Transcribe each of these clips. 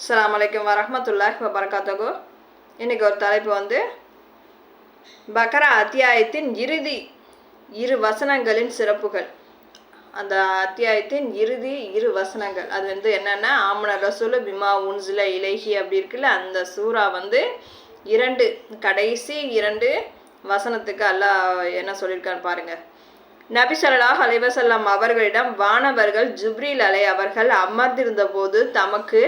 அஸ்லாம் வலைக்கம் வரமத்துல்லாஹ் வபரகாத்தகு இன்றைக்கி ஒரு தலைப்பு வந்து பக்ரா அத்தியாயத்தின் இறுதி இரு வசனங்களின் சிறப்புகள். அந்த அத்தியாயத்தின் இறுதி இரு வசனங்கள். அது வந்து என்னென்னா ஆமன ரசூல் பிமா உன்சில இலகி அப்படி இருக்குல்ல அந்த சூறா வந்து இரண்டு கடைசி இரண்டு வசனத்துக்கு அல்லாஹ் என்ன சொல்லியிருக்கான்னு பாருங்கள் நபி ஸல்லல்லாஹு அலைஹி அவர்களிடம் வானவர்கள் ஜுப்ரீல் அலை அவர்கள் அமர்ந்திருந்த போது தமக்கு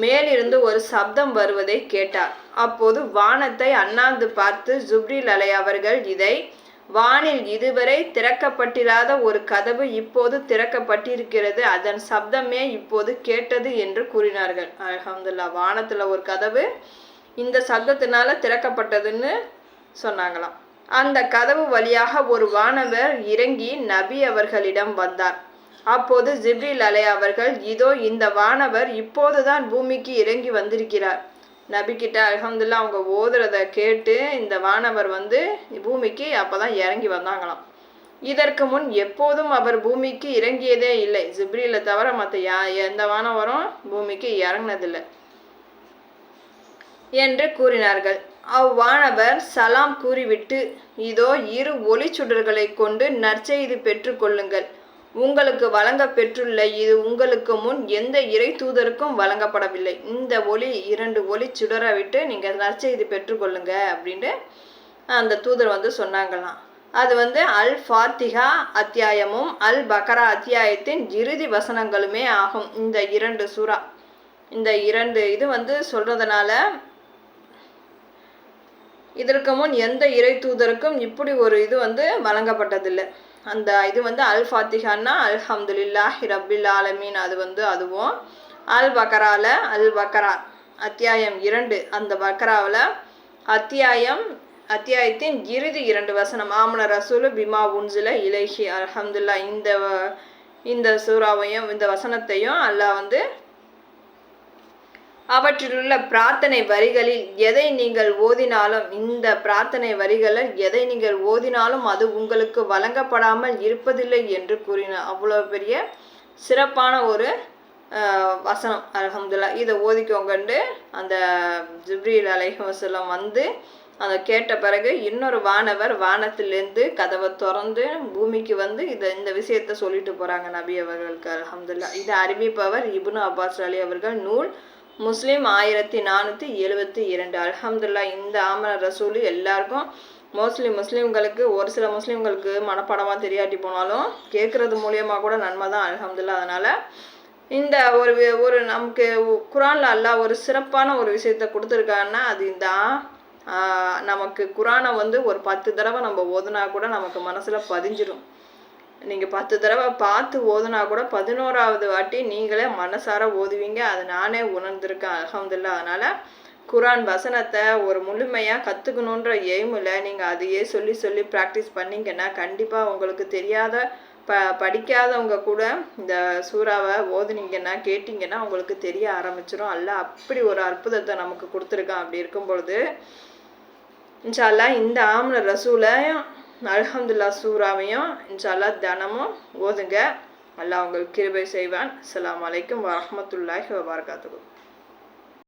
மேலிருந்து ஒரு சப்தம் வருவதை கேட்டார். அப்போது வானத்தை அண்ணாந்து பார்த்து ஜுப்ரில் அலை அவர்கள் இதை வானில் இதுவரை திறக்கப்பட்டிராத ஒரு கதவு இப்போது திறக்கப்பட்டிருக்கிறது. அதன் சப்தமே இப்போது கேட்டது என்று கூறினார்கள். அலமதுல்லா வானத்தில் ஒரு கதவு இந்த சப்தத்தினால திறக்கப்பட்டதுன்னு சொன்னாங்களாம். அந்த கதவு வழியாக ஒரு வானவர் இறங்கி நபி அவர்களிடம் வந்தார். அப்போது ஜிப்ரீல் அலை அவர்கள் இதோ இந்த வானவர் இப்போதுதான் பூமிக்கு இறங்கி வந்திருக்கிறார். நபிக்கிட்ட அலமதுல்லா அவங்க ஓதுறத கேட்டு இந்த வானவர் வந்து பூமிக்கு அப்போதான் இறங்கி வந்தாங்களாம். இதற்கு முன் எப்போதும் அவர் பூமிக்கு இறங்கியதே இல்லை. ஜிப்ரீலை தவிர மற்ற யா எந்த வானவரும் பூமிக்கு இறங்கினதில்லை என்று கூறினார்கள். அவ்வானவர் சலாம் கூறிவிட்டு இதோ இரு ஒளி சுடர்களை கொண்டு நற்செய்து பெற்றுக்கொள்ளுங்கள் உங்களுக்கு வழங்க பெற்றுள்ள இது உங்களுக்கு முன் எந்த இறை தூதருக்கும் வழங்கப்படவில்லை. இந்த ஒளி இரண்டு ஒளி சுடரை விட்டு நீங்கள் நற்செய்தி பெற்றுக்கொள்ளுங்க அப்படின்ட்டு அந்த தூதர் வந்து சொன்னாங்களாம். அது வந்து அல் ஃபாத்திகா அத்தியாயமும் அல் பக்ரா அத்தியாயத்தின் இறுதி வசனங்களுமே ஆகும். இந்த இரண்டு சூறா இந்த இரண்டு இது வந்து சொல்கிறதுனால இதற்கு முன் எந்த இறை தூதருக்கும் இப்படி ஒரு இது வந்து வழங்கப்பட்டதில்லை. அந்த இது வந்து அல் ஃபாத்திகான்னா அல்ஹம்துலில்லாஹி ரப்பில் ஆலமீன் அது வந்து அதுவும் அல் பக்கரால அல் பக்கரா அத்தியாயம் இரண்டு. அந்த பக்கராவில் அத்தியாயம் அத்தியாயத்தின் இறுதி இரண்டு வசனம் ஆமன ரசூலு பிமா உன்சில இலகி அல்ஹம்துல்லா இந்த இந்த சூறாவையும் இந்த வசனத்தையும் அல்லாஹ் வந்து அவற்றிலுள்ள பிரார்த்தனை வரிகளில் எதை நீங்கள் ஓதினாலும் இந்த பிரார்த்தனை வரிகளில் எதை நீங்கள் ஓதினாலும் அது உங்களுக்கு வழங்கப்படாமல் இருப்பதில்லை என்று கூறினார் அவ்வளோ பெரிய சிறப்பான ஒரு வசனம். அல்ஹம்துல்லா இதை ஓதிக்கோங்கண்டு அந்த ஜிப்ரீல் அலைஹசலம் வந்து அதை கேட்ட பிறகு இன்னொரு வானவர் வானத்திலேருந்து கதவை திறந்து பூமிக்கு வந்து இதை இந்த விஷயத்த சொல்லிட்டு போறாங்க நபி அவர்களுக்கு. அலமதுல்லா இதை அறிவிப்பவர் இபுனு அப்பாஸ் அலி அவர்கள். நூல் முஸ்லீம் ஆயிரத்தி நானூற்றி எழுபத்தி இரண்டு. அலமதுல்லா இந்த ஆமன ரசூலு எல்லாருக்கும் மோஸ்ட்லி முஸ்லீம்களுக்கு ஒரு சில முஸ்லீம்களுக்கு மனப்பாடமாக தெரியாட்டி போனாலும் கேட்குறது மூலியமாக கூட நன்மை தான் அல்ஹம்துல்லா அதனால் இந்த ஒரு ஒரு நமக்கு குரானில் அல்லா ஒரு சிறப்பான ஒரு விஷயத்த கொடுத்துருக்காங்கன்னா அது இந்த நமக்கு குரானை வந்து ஒரு பத்து தடவை நம்ம ஓதுனா கூட நமக்கு மனசில் பதிஞ்சிடும் நீங்கள் பத்து தடவை பார்த்து ஓதுனா கூட பதினோராவது வாட்டி நீங்களே மனசார ஓதுவீங்க. அது நானே உணர்ந்திருக்கேன் அலமதுல்லா அதனால் குரான் வசனத்தை ஒரு முழுமையாக கற்றுக்கணுன்ற எய்மில் நீங்கள் அதையே சொல்லி சொல்லி ப்ராக்டிஸ் பண்ணீங்கன்னா கண்டிப்பாக உங்களுக்கு தெரியாத ப படிக்காதவங்க கூட இந்த சூறாவை ஓதுனீங்கன்னா கேட்டிங்கன்னா உங்களுக்கு தெரிய ஆரம்பிச்சிடும் அல்ல அப்படி ஒரு அற்புதத்தை நமக்கு கொடுத்துருக்கான். அப்படி இருக்கும் பொழுது இன்ஷால்லா இந்த ஆம்ன ரசூலையும் அல்ஹம்துல்லா சூறாவையும் இன்ஷால்லா தினமும் ஓதுங்க. அல்லாஹ் உங்களுக்கு கிருபை செய்வான். அஸ்ஸலாமு அலைக்கும் வரமத்துல்லாஹி வபரகாத்துஹு.